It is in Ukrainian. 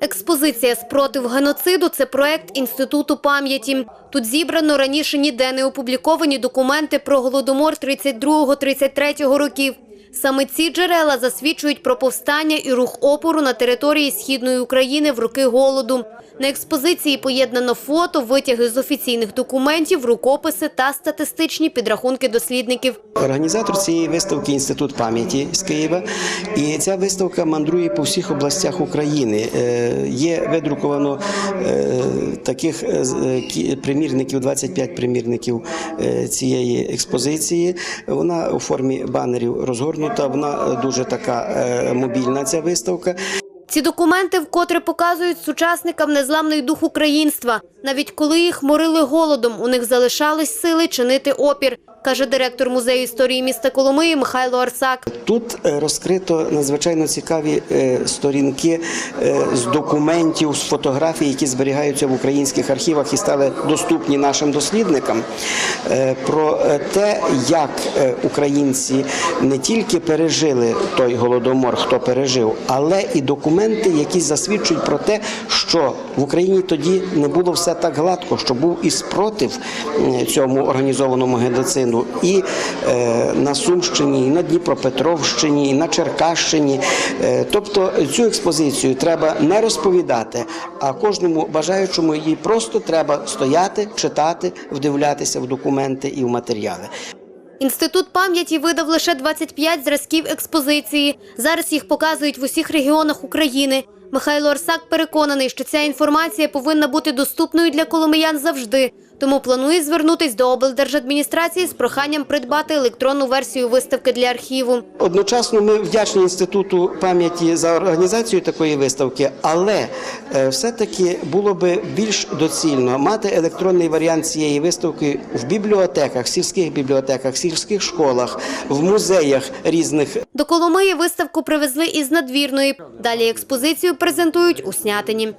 Експозиція спротив геноциду це проект Інституту пам'яті. Тут зібрано раніше ніде не опубліковані документи про голодомор 32-33 років. Саме ці джерела засвідчують про повстання і рух опору на території східної України в роки голоду. На експозиції поєднано фото, витяги з офіційних документів, рукописи та статистичні підрахунки дослідників. Організатор цієї виставки інститут пам'яті з Києва, і ця виставка мандрує по всіх областях України. Е, Є видруковано е, таких е, примірників, 25 примірників цієї експозиції. Вона у формі банерів розгорнута. Вона е, дуже така е, мобільна. Ця виставка. Ці документи вкотре показують сучасникам незламний дух українства. Навіть коли їх морили голодом, у них залишались сили чинити опір, каже директор музею історії міста Коломиї Михайло Арсак. Тут е, розкрито надзвичайно цікаві е, сторінки е, з документів, з фотографій, які зберігаються в українських архівах і стали доступні нашим дослідникам. Про те, як українці не тільки пережили той голодомор, хто пережив, але і документи, які засвідчують про те, що в Україні тоді не було все так гладко, що був і спротив цьому організованому геноциду і е, на Сумщині, і на Дніпропетровщині, і на Черкащині. Е, тобто цю експозицію треба не розповідати, а кожному бажаючому її просто треба стояти, читати, вдивлятися в документи і в матеріали. Інститут пам'яті видав лише 25 зразків експозиції. Зараз їх показують в усіх регіонах України. Михайло Арсак переконаний, що ця інформація повинна бути доступною для коломиян завжди. Тому планує звернутись до облдержадміністрації з проханням придбати електронну версію виставки для архіву. Одночасно ми вдячні інституту пам'яті за організацію такої виставки, але е, все-таки було би більш доцільно мати електронний варіант цієї виставки в бібліотеках, сільських бібліотеках, сільських школах, в музеях різних До Коломиї виставку привезли із надвірної. Далі експозицію презентують у Снятині.